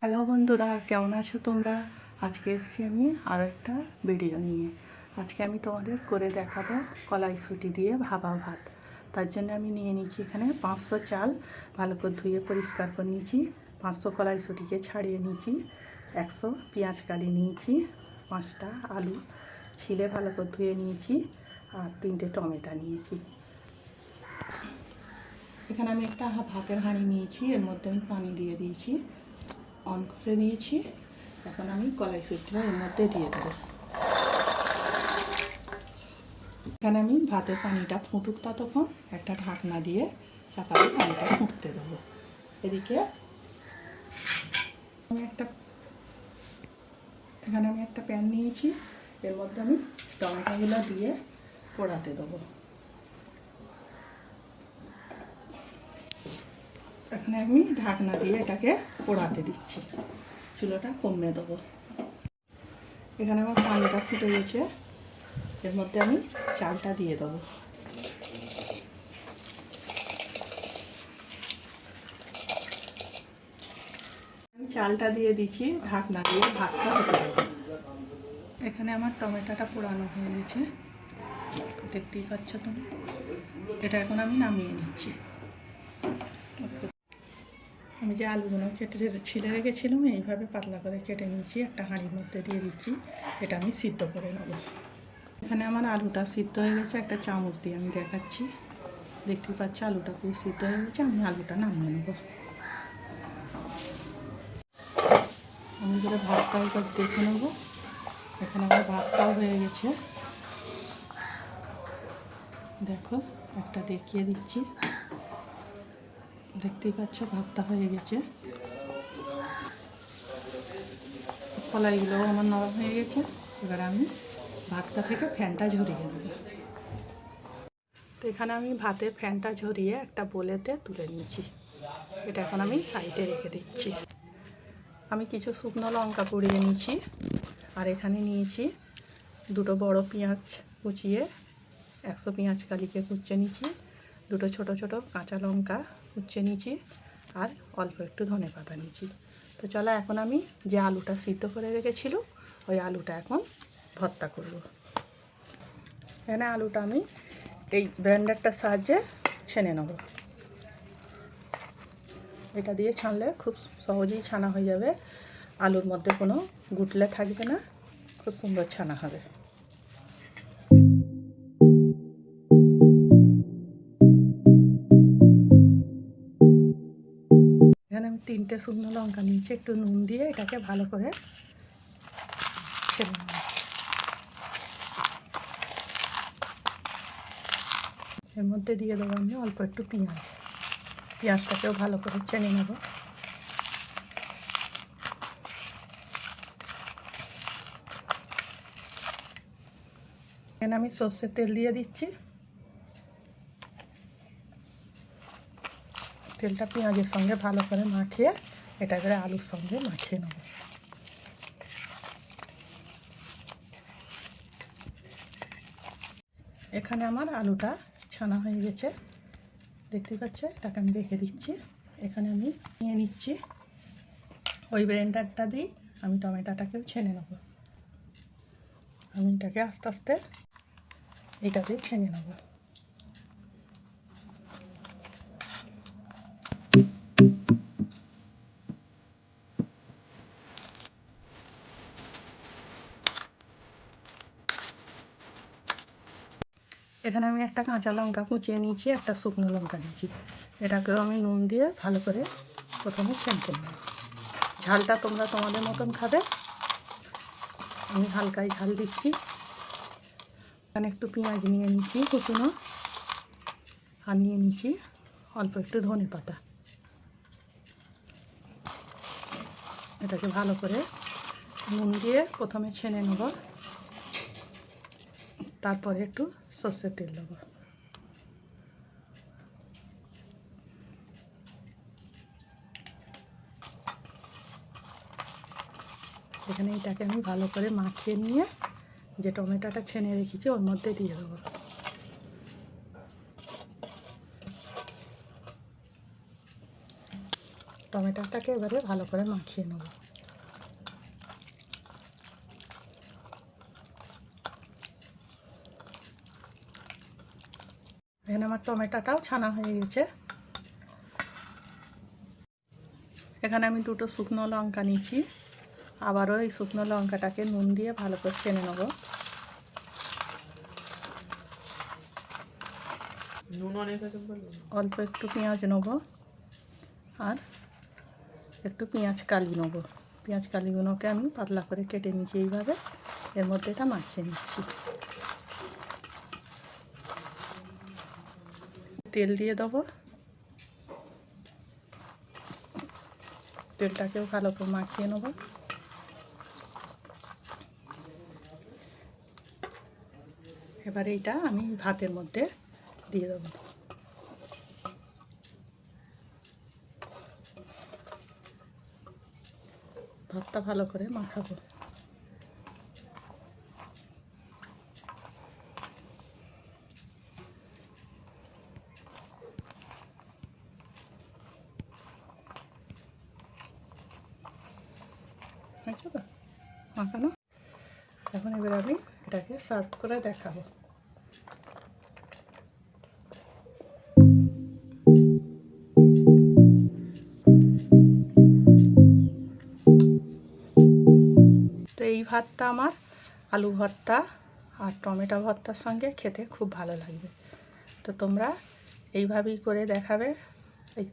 Hello বন্ধুরা, কেমন আছো তোমরা? আজকে এসেছি আমি আরও একটা ভিডিও নিয়ে। আজকে আমি তোমাদের করে দেখাবো কলাইশুটি দিয়ে ভাবা ভাত। তার জন্য আমি নিয়ে নিচ্ছি এখানে পাঁচশো চাল। ভালো করে ধুয়ে পরিষ্কার করে নিয়েছি। পাঁচশো কলাইশুটিকে ছাড়িয়ে নিয়েছি। একশো পেঁয়াজ কালি নিয়েছি। পাঁচটা আলু ছিলে ভালো করে ধুয়ে নিয়েছি। আর তিনটে টমেটো নিয়েছি। এখানে আমি একটা ভাতের হাঁড়ি নিয়েছি। এর মধ্যে আমি পানি দিয়ে দিয়েছি। অন করে নিয়েছি। এখন আমি কলাই সুটটা এর মধ্যে দিয়ে দেবো। এখানে আমি ভাতের পানিটা ফুটুক ততক্ষণ একটা ঢাকনা দিয়ে চাপাতে পানিটা ফুটতে দেবো। এদিকে আমি একটা এখানে আমি একটা প্যান নিয়েছি। এর মধ্যে আমি টমেটোগুলো দিয়ে পোড়াতে দেবো। এখানে আমি ঢাকনা দিয়ে এটাকে পোড়াতে দিচ্ছি। চুলোটা কমিয়ে দেবো। এখানে আমার পানিটা ফুটে গেছে। এর মধ্যে আমি চালটা দিয়ে দেবো। আমি চালটা দিয়ে দিচ্ছি, ঢাকনা দিয়ে ভাতটা হতে এখানে আমার টমেটোটা পোড়ানো হয়ে গেছে। দেখতেই পাচ্ছ তুমি? এটা এখন আমি নামিয়ে নিচ্ছি। আমি যে আলুগুলো কেটে ছিলে রেখেছিলাম, এইভাবে পাতলা করে কেটে নিয়েছি, একটা হাঁড়ির মধ্যে দিয়ে দিচ্ছি, এটা আমি সিদ্ধ করে নেব। এখানে আমার আলুটা সিদ্ধ হয়ে গেছে, একটা চামচ দিয়ে আমি দেখাচ্ছি। দেখতেই পাচ্ছি, আলুটা পুরো সিদ্ধ হয়ে গেছে, আমি আলুটা নামিয়ে নেব। আমি যেটা ভাতটা একবার দেখে নেব। এখানে আমার ভাতটাও হয়ে গেছে। দেখো, একটা দেখিয়ে দিচ্ছি। দেখতেই পাচ্ছ ভাতটা হয়ে গেছে। কলাইগুলোও আমার নরম হয়ে গেছে। এবার আমি ভাতটা থেকে ফ্যানটা ঝরিয়ে নেব। তো এখানে আমি ভাতের ফ্যানটা ঝরিয়ে একটা বোলেতে তুলে নিয়েছি। এটা এখন আমি সাইডে রেখে দিচ্ছি। আমি কিছু শুকনো লঙ্কা পুড়িয়ে নিয়েছি। আর এখানে নিয়েছি দুটো বড় পেঁয়াজ কুচিয়ে, একশো পেঁয়াজ কালিকে কুচিয়ে নিয়েছি, দুটো ছোট ছোট কাঁচা লঙ্কা কুচিয়ে নিয়েছি আর অল্প একটু ধনে পাতা নিয়েছি। তো চলো এখন আমি যে আলুটা সিদ্ধ করে রেখেছিল, ওই আলুটা এখন ভর্তা করব। এখানে আলুটা আমি এই ব্লেন্ডারটার সাহায্যে ছেনে নেব। এটা দিয়ে ছানলে খুব সহজেই ছানা হয়ে যাবে। আলুর মধ্যে কোনো গুটলে থাকবে না, খুব সুন্দর ছানা হবে। তিনটে শুকনো লঙ্কা নিয়েছি, একটু নুন দিয়ে এটাকে ভালো করে এর মধ্যে দিয়ে দেবো আমি অল্প একটু পেঁয়াজ। পেঁয়াজটাকেও ভালো করে চেনে নেব। আমি সর্ষের তেল দিয়ে দিচ্ছি। তেলটা পেঁয়াজের সঙ্গে ভালো করে মাখিয়ে, এটা করে আলুর সঙ্গে মাখিয়ে নেব। এখানে আমার আলুটা ছানা হয়ে গেছে। দেখতে পাচ্ছ? এটাকে আমি রেখে দিচ্ছি। এখানে আমি নিয়ে নিচ্ছি। ওই ব্লেন্ডারটা দিই আমি টমেটোটাকেও ছেনে নেব। আমি এটাকে আস্তে আস্তে এটা দিয়ে ছেনে নেব। এখানে আমি একটা কাঁচা লঙ্কা কুচিয়ে নিয়েছি, একটা শুকনো লঙ্কা নিয়েছি। এটাকেও আমি নুন দিয়ে ভালো করে প্রথমে ছেঁকে নেব। ঝালটা তোমরা তোমাদের মতন খাবে। আমি হালকাই ঝাল দিচ্ছি। এখানে একটু পেঁয়াজ নিয়ে নিচ্ছি কুচুনো। আর নিয়ে নিচ্ছি অল্প একটু ধনে পাতা। এটাকে ভালো করে নুন দিয়ে প্রথমে ছেনে নেব। তারপরে একটু সর্ষের তেল দেবো। এখানে এটাকে আমি ভালো করে মাখিয়ে নিয়ে যে টমেটোটা ছেনে রেখেছি, ওর মধ্যে দিয়ে দেবো। টমেটোটাকে এবারে ভালো করে মাখিয়ে নেব। এখানে আমার টমেটোটাও ছানা হয়ে গেছে। এখানে আমি দুটো শুকনো লঙ্কা নিয়েছি। আবারও এই শুকনো লঙ্কাটাকে নুন দিয়ে ভালো করে চেনে নেব। অল্প একটু পেঁয়াজ নেব আর একটু পেঁয়াজ কালি নেব। পেঁয়াজ কালিগুলোকে আমি পাতলা করে কেটে নিচ্ছি এইভাবে। এর মধ্যে এটা মাখিয়ে নিচ্ছি। তেল দিয়ে দেবো। তেলটাকেও ভালো করে মাখিয়ে নেব। এবার এইটা আমি ভাতের মধ্যে দিয়ে দেবো। ভাতটা ভালো করে মাখাবো। হয়েছে তো মাখানো। এখন এবার আমি এটাকে সার্ভ করে দেখাবো। তো এই ভাতটা আমার আলু ভর্তা আর টমেটো ভর্তার সঙ্গে খেতে খুব ভালো লাগবে। তো তোমরা এইভাবেই করে দেখাবে। এই